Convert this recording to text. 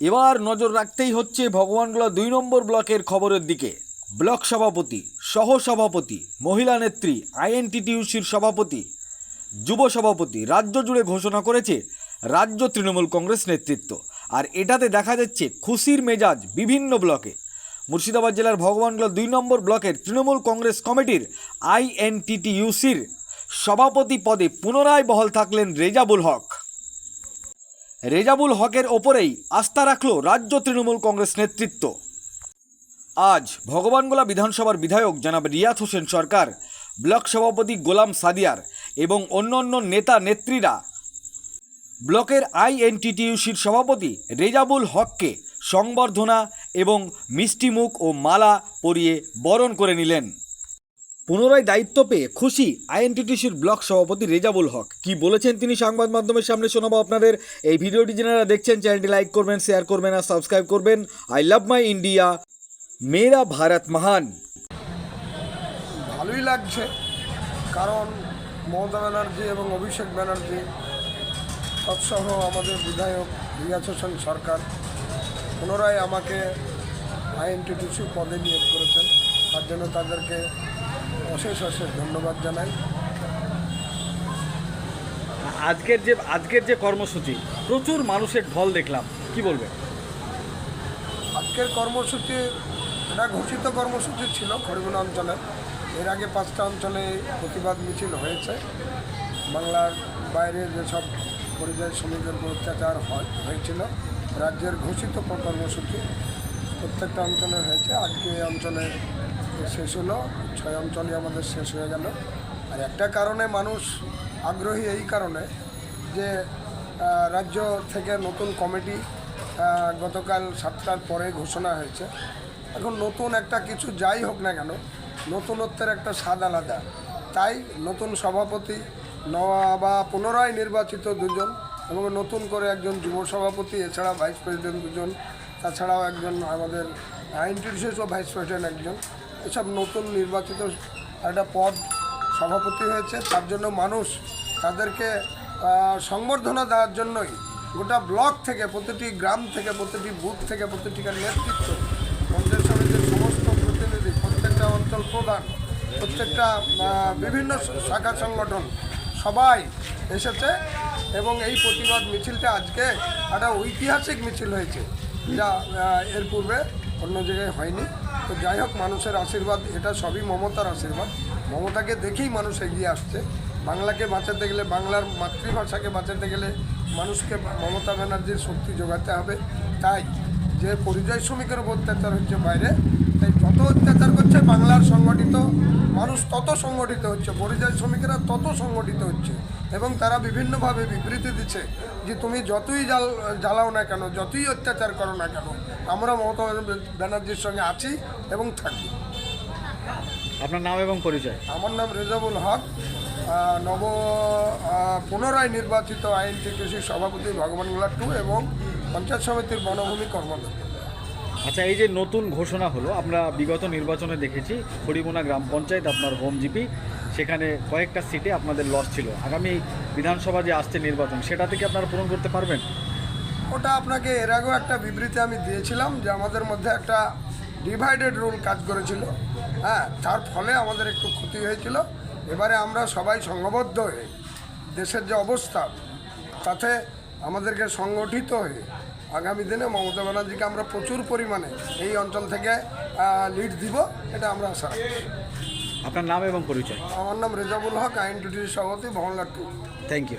এবার নজর রাখতেই হচ্ছে ভগবানগোলা দুই নম্বর ব্লকের খবরের দিকে। ব্লক সভাপতি সহ সভাপতি মহিলা নেত্রী, আইএনটিটিউসির সভাপতি, যুব সভাপতি, রাজ্য জুড়ে ঘোষণা করেছে রাজ্য তৃণমূল কংগ্রেস নেতৃত্ব। আর এটাতে দেখা যাচ্ছে খুশির মেজাজ বিভিন্ন ব্লকে। মুর্শিদাবাদ জেলার ভগবানগোলা দুই নম্বর ব্লকের তৃণমূল কংগ্রেস কমিটির আইএনটিটিউসির সভাপতি পদে পুনরায় বহাল থাকলেন রেজাবুল হক। রেজাবুল হকের ওপরেই আস্থা রাখল রাজ্য তৃণমূল কংগ্রেস নেতৃত্ব। আজ ভগবানগোলা বিধানসভার বিধায়ক জনাব রিয়াজ হোসেন সরকার, ব্লক সভাপতি গোলাম সাদিয়ার এবং অন্যান্য নেতা নেত্রীরা ব্লকের আইএনটিটিউসির সভাপতি রেজাবুল হককে সংবর্ধনা এবং মিষ্টিমুখ ও মালা পরিয়ে বরণ করে নিলেন। পুনরায় দায়িত্ব পেয়ে খুশি আইএনটিটিসির ব্লক সভাপতি রেজাবুল হক। কি বলেছেন তিনি সংবাদ মাধ্যমের সামনে শোনাবো আপনাদের। এই ভিডিওটি যারা দেখছেন, চ্যানেলটি লাইক করবেন, শেয়ার করবেন আর সাবস্ক্রাইব করবেন। I love my India. মেরা ভারত মহান। ভালোই লাগছে, কারণ মমতা ব্যানার্জি এবং অভিষেক ব্যানার্জি তৎসহ আমাদের বিধায়ক রিয়াজ হোসেন সরকার পুনরায় আমাকে আইএনটিটিসি পদে নিয়োগ করেছেন। তার জন্য তাদেরকে অশেষ অশেষ ধন্যবাদ জানাই। আজকের যে আজকের যে কর্মসূচি প্রচুর মানুষের ঢল দেখলাম কি বলবেন? আজকের কর্মসূচি এটা ঘোষিত কর্মসূচি ছিল খড়িগুনা অঞ্চলে। এর আগে পাঁচটা অঞ্চলে প্রতিবাদ মিছিল হয়েছে। বাংলার বাইরে যেসব পরিযায়ী শ্রমিকের উপর অত্যাচার হয় হয়েছিল রাজ্যের ঘোষিত কর্মসূচি প্রত্যেকটা অঞ্চলে হয়েছে। আজকে অঞ্চলে শেষ হলো, ছয় অঞ্চলে আমাদের শেষ হয়ে গেল। আর একটা কারণে মানুষ আগ্রহী এই কারণে যে রাজ্য থেকে নতুন কমিটি গতকাল সাতটার পরে ঘোষণা হয়েছে। এখন নতুন একটা কিছু যাই হোক না কেন, নতুনত্বের একটা স্বাদ আলাদা। তাই নতুন সভাপতি বা পুনরায় নির্বাচিত দুজন এবং নতুন করে একজন যুব সভাপতি, এছাড়া ভাইস প্রেসিডেন্ট দুজন, তাছাড়াও একজন আমাদের ও ভাইস প্রেসিডেন্ট একজন এসব নতুন নির্বাচিত একটা পদ সভাপতি হয়েছে, তার জন্য মানুষ তাদেরকে সংবর্ধনা দেওয়ার জন্যই গোটা ব্লক থেকে, প্রতিটি গ্রাম থেকে, প্রতিটি বুথ থেকে প্রতিটিকার নেতৃত্ব পঞ্চায়েত সমিতির সমস্ত প্রতিনিধি, প্রত্যেকটা অঞ্চল প্রধান, প্রত্যেকটা বিভিন্ন শাখা সংগঠন, সবাই এসেছে এবং এই প্রতিবাদ মিছিলটা আজকে একটা ঐতিহাসিক মিছিল হয়েছে, যা এর পূর্বে অন্য জায়গায় হয়নি। তো যাই হোক, মানুষের আশীর্বাদ, এটা সবই মমতার আশীর্বাদ। মমতাকে দেখেই মানুষ এগিয়ে আসছে। বাংলাকে বাঁচাতে গেলে, বাংলার মাতৃভাষাকে বাঁচাতে গেলে মানুষকে মমতা ব্যানার্জির শক্তি যোগাতে হবে। তাই যে পরিযায়ী শ্রমিকের উপর অত্যাচার হচ্ছে বাইরে, তাই যত অত্যাচার করছে বাংলার সংগঠিত, মানুষ তত সংগঠিত হচ্ছে, পরিযায়ী শ্রমিকেরা তত সংগঠিত হচ্ছে। এবং তারা বিভিন্নভাবে বিবৃতি দিচ্ছে যে, তুমি যতই জাল, জ্বালাও না কেন, যতই অত্যাচার করো না কেন আমরা মমতা ব্যানার্জির সঙ্গে আছি এবং থাকব। আপনার নাম এবং পরিচয়? আমার নাম রেজাবুল হক। নব পুনরায় নির্বাচিত আইন টিটিসির সভাপতি ভগবানগোলা টু এবং পঞ্চায়েত সমিতির বনভূমি কর্মদক্ষ আচ্ছা এই যে নতুন ঘোষণা হলো আমরা বিগত নির্বাচনে দেখেছি হরিমোনা গ্রাম পঞ্চায়েত আপনার হোম জিপি সেখানে কয়েকটা সিটে আপনাদের লস ছিল। আগামী বিধানসভা যে আসছে নির্বাচন সেটা থেকে আপনারা পূরণ করতে পারবেন? ওটা আপনাকে এর আগেও একটা বিবৃতি আমি দিয়েছিলাম যে আমাদের মধ্যে একটা ডিভাইডেড রুল কাজ করেছিল। হ্যাঁ তার ফলে আমাদের একটু ক্ষতি হয়েছিল। এবারে আমরা সবাই সংঘবদ্ধ হয়ে দেশের যে অবস্থা তাতে আমাদেরকে সংগঠিত হয়ে আগামী দিনে মমতা ব্যানার্জিকে আমরা প্রচুর পরিমাণে এই অঞ্চল থেকে লিড দিব এটা আমরা আশা আপনার নাম এবং পরিচয়? আমার নাম রেজাবুল হক আইন টুটির সভাপতি ভবনলাট টু থ্যাংক ইউ